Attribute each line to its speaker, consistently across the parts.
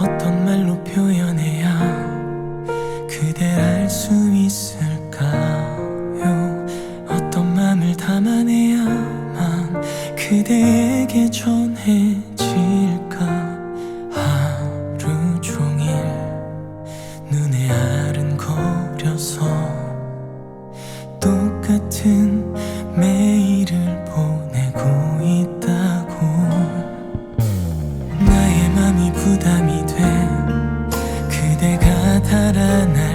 Speaker 1: 어떤 말로 표현해야 그댈 알 수 있을까요? 어떤 맘을 담아내야만 그대에게 전해질까? 하루 종일 눈에 아른거려서 살아나.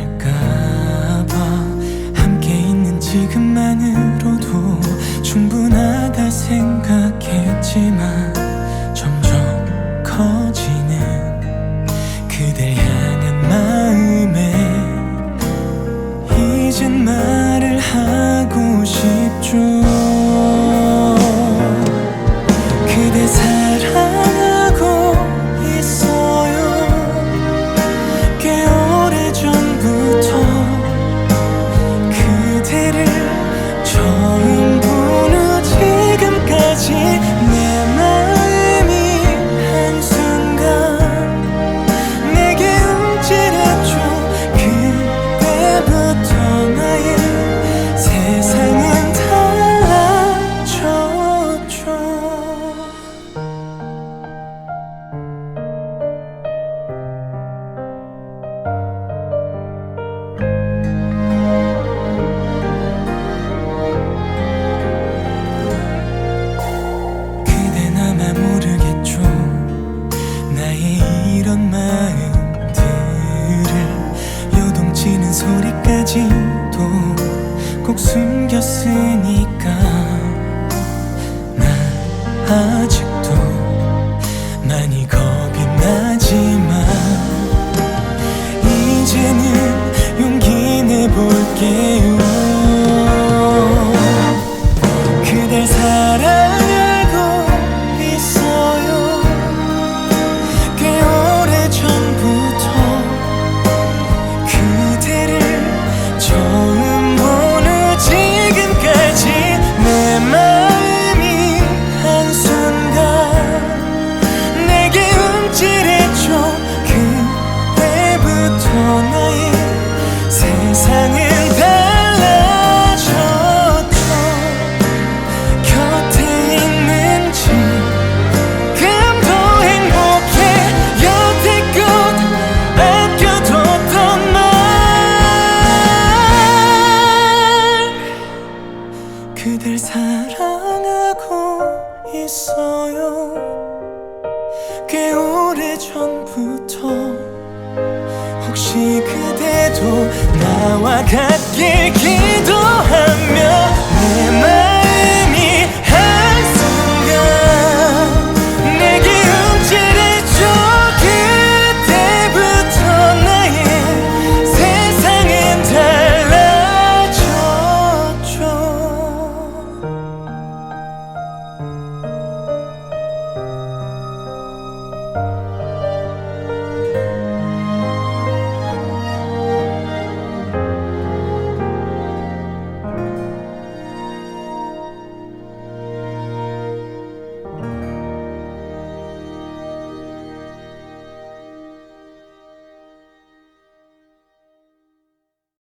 Speaker 1: 그댈 사랑하고 있어요. 꽤 오래 전부터 혹시 그대도 나와 같길 기